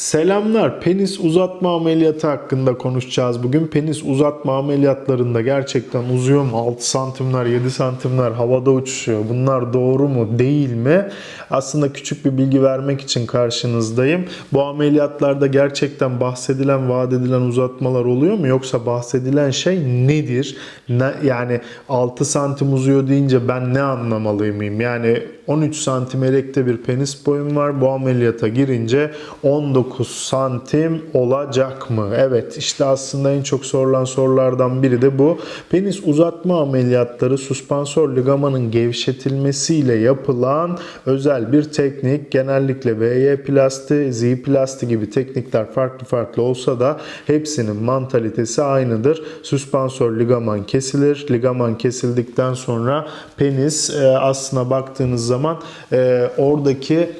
Selamlar. Penis uzatma ameliyatı hakkında konuşacağız bugün. Penis uzatma ameliyatlarında gerçekten uzuyor mu? 6 santimler, 7 santimler havada uçuşuyor. Bunlar doğru mu, değil mi? Aslında küçük bir bilgi vermek için karşınızdayım. Bu ameliyatlarda gerçekten bahsedilen, vaat edilen uzatmalar oluyor mu? Yoksa bahsedilen şey nedir? Ne, yani 6 santim uzuyor deyince ben ne anlamalıyım? Yani 13 santim erekte bir penis boyum var. Bu ameliyata girince 19 santim olacak mı? Evet işte aslında en çok sorulan sorulardan biri de bu. Penis uzatma ameliyatları suspansor ligamanın gevşetilmesiyle yapılan özel bir teknik. Genellikle VY plasti, Z plasti gibi teknikler farklı farklı olsa da hepsinin mantalitesi aynıdır. Suspansor ligaman kesilir. Ligaman kesildikten sonra penis e, aslına baktığınız zaman e, oradaki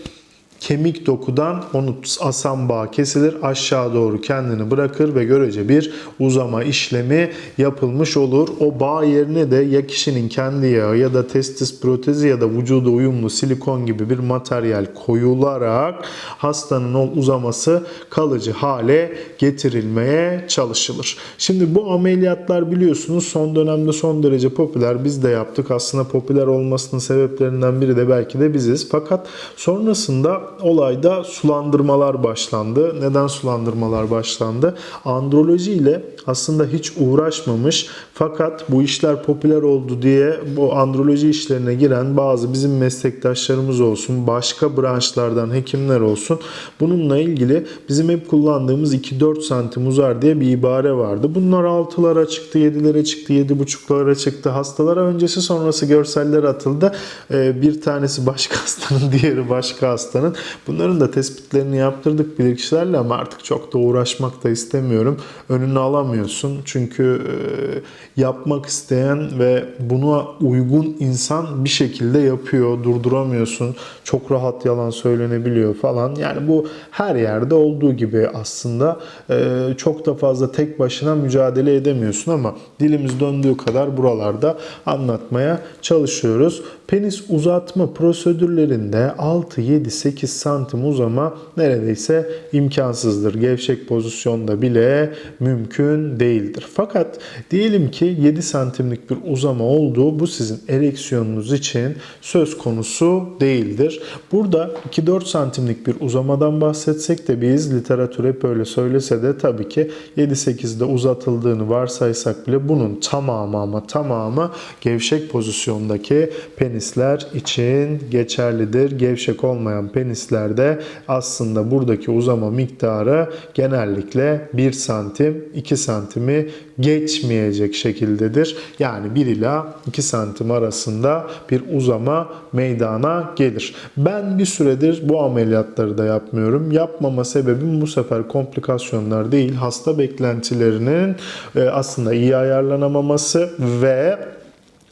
kemik dokudan onu asan bağ kesilir aşağı doğru kendini bırakır ve görece bir uzama işlemi yapılmış olur. O bağ yerine de ya kişinin kendi yağı ya da testis protezi ya da vücuda uyumlu silikon gibi bir materyal koyularak hastanın o uzaması kalıcı hale getirilmeye çalışılır. Şimdi bu ameliyatlar biliyorsunuz son dönemde son derece popüler. Biz de yaptık. Aslında popüler olmasının sebeplerinden biri de belki de biziz. Fakat sonrasında olayda sulandırmalar başlandı. Neden sulandırmalar başlandı? Androloji ile aslında hiç uğraşmamış fakat bu işler popüler oldu diye bu androloji işlerine giren bazı bizim meslektaşlarımız olsun, başka branşlardan hekimler olsun bununla ilgili bizim hep kullandığımız 2-4 santim uzar diye bir ibare vardı. Bunlar 6'lara çıktı, 7'lere çıktı, 7,5'lara çıktı. Hastalara öncesi sonrası görseller atıldı. Ee, Bir tanesi başka hastanın, diğeri başka hastanın. Bunların da tespitlerini yaptırdık bilirkişilerle ama artık çok da uğraşmak da istemiyorum. Önünü alamıyorsun. Çünkü e, yapmak isteyen ve buna uygun insan bir şekilde yapıyor. Durduramıyorsun. Çok rahat yalan söylenebiliyor falan. Yani bu her yerde olduğu gibi aslında e, çok da fazla tek başına mücadele edemiyorsun ama dilimiz döndüğü kadar buralarda anlatmaya çalışıyoruz. Penis uzatma prosedürlerinde 6, 7, 8 santim uzama neredeyse imkansızdır. Gevşek pozisyonda bile mümkün değildir. Fakat diyelim ki 7 santimlik bir uzama olduğu bu sizin ereksiyonunuz için söz konusu değildir. Burada 2-4 santimlik bir uzamadan bahsetsek de biz literatür hep öyle söylese de tabii ki 7-8'de uzatıldığını varsaysak bile bunun tamamı ama tamamı gevşek pozisyondaki penisler için geçerlidir. Gevşek olmayan penislerde aslında buradaki uzama miktarı genellikle 1 santim 2 santimi geçmeyecek şekildedir. Yani 1 ila 2 santim arasında bir uzama meydana gelir. Ben bir süredir bu ameliyatları da yapmıyorum. Yapmama sebebim bu sefer komplikasyonlar değil hasta beklentilerinin e, aslında iyi ayarlanamaması ve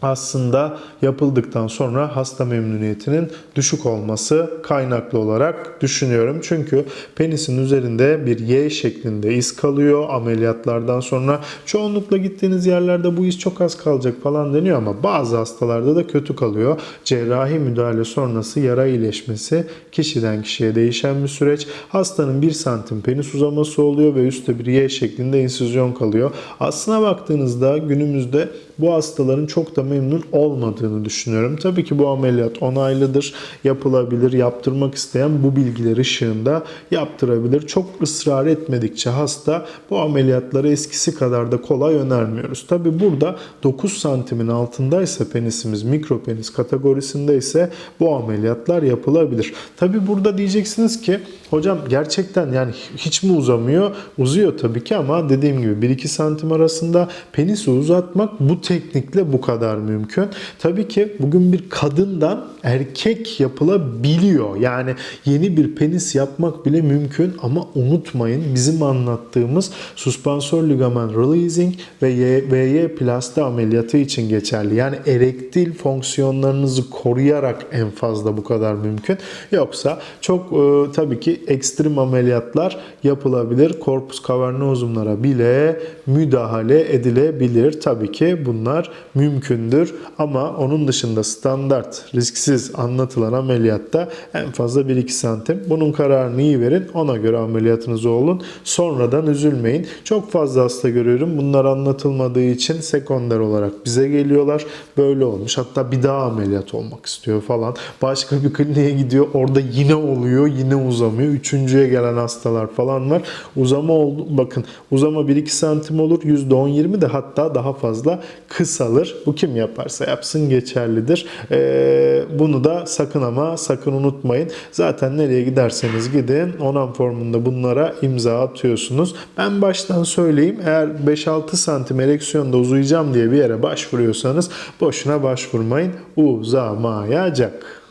aslında yapıldıktan sonra hasta memnuniyetinin düşük olması kaynaklı olarak düşünüyorum. Çünkü penisin üzerinde bir Y şeklinde iz kalıyor ameliyatlardan sonra. Çoğunlukla gittiğiniz yerlerde bu iz çok az kalacak falan deniyor ama bazı hastalarda da kötü kalıyor. Cerrahi müdahale sonrası yara iyileşmesi kişiden kişiye değişen bir süreç. Hastanın 1 santim penis uzaması oluyor ve üstte bir Y şeklinde insüzyon kalıyor. Aslına baktığınızda günümüzde bu hastaların çok da memnun olmadığını düşünüyorum. Tabii ki bu ameliyat onaylıdır, yapılabilir, yaptırmak isteyen bu bilgiler ışığında yaptırabilir. Çok ısrar etmedikçe hasta bu ameliyatları eskisi kadar da kolay önermiyoruz. Tabii burada 9 santimin altındaysa penisimiz mikro penis kategorisindeyse bu ameliyatlar yapılabilir. Tabii burada diyeceksiniz ki hocam gerçekten yani hiç mi uzamıyor? Uzuyor tabii ki ama dediğim gibi 1-2 santim arasında penisi uzatmak bu teknikle bu kadar mümkün. Tabii ki bugün bir kadından erkek yapılabiliyor. Yani yeni bir penis yapmak bile mümkün ama unutmayın bizim anlattığımız suspansor ligamen releasing ve VY plasti ameliyatı için geçerli. Yani erektil fonksiyonlarınızı koruyarak en fazla bu kadar mümkün. Yoksa çok e, tabii ki ekstrem ameliyatlar yapılabilir. Korpus cavernosumlara bile müdahale edilebilir. Tabii ki bunlar mümkündür ama onun dışında standart risksiz anlatılan ameliyatta en fazla 1-2 santim. Bunun kararını iyi verin. Ona göre ameliyatınız olun. Sonradan üzülmeyin. Çok fazla hasta görüyorum. Bunlar anlatılmadığı için sekonder olarak bize geliyorlar. Böyle olmuş. Hatta bir daha ameliyat olmak istiyor falan. Başka bir kliniğe gidiyor. Orada yine oluyor. Yine uzamıyor. Üçüncüye gelen hastalar falan var. Uzama oldu. Bakın uzama 1-2 santim olur. %10-20 de hatta daha fazla kısalır. Bu kim yaparsa yapsın geçerlidir. Ee, bunu da sakın ama sakın unutmayın. Zaten nereye giderseniz gidin onan formunda bunlara imza atıyorsunuz. Ben baştan söyleyeyim eğer 5-6 santim ereksiyonda uzayacağım diye bir yere başvuruyorsanız boşuna başvurmayın. Uzamayacak.